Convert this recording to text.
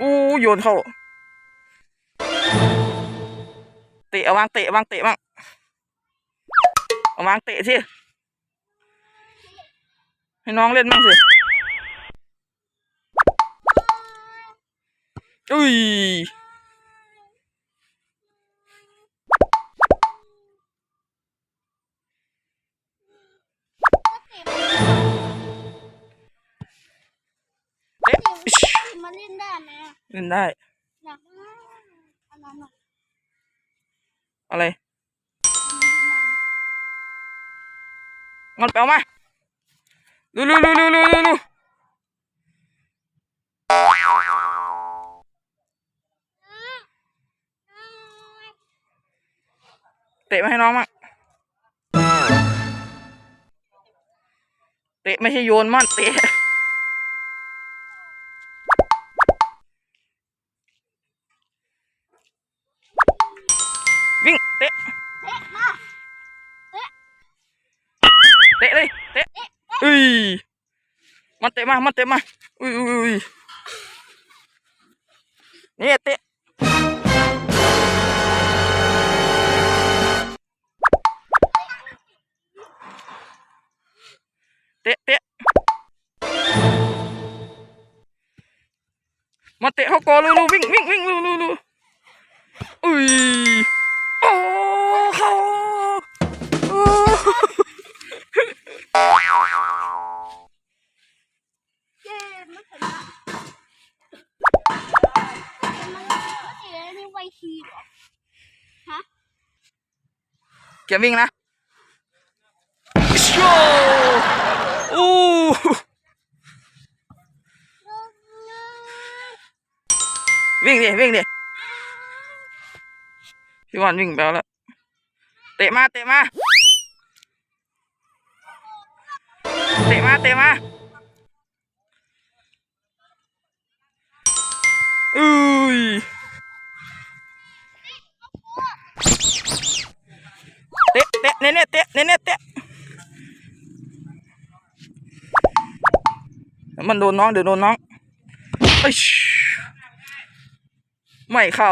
อู้โยนเข้า เตะวางเตะวางเตะบ้างวางเตะสิให้น้องเล่นบ้างสิอุ้ย มาเล่นได้ไหมอะเล่นได้อยากได้อันนั้นอะอะไรงอนแปลมาลูลูลูลูลูลูลูเตะมาให้น้องมั่งเตะไม่ใช่โยนมั่นเตะ วิ่งเตะเตะมาเตะเลยเตะอุ้ยมันเตะมามันเไวคีเหรอฮะเก็บวิ่งนะโอ้วิ่งดิวิ่งดิพี่วันวิ่งไปแล้ว เตะมาเตะมา เตะมาเตะมาอุ้ย เตะเนเน่เตะเนเน่เตะมันโดนน้องเดี๋ยวโดนน้องเอ้ยไม่เข้า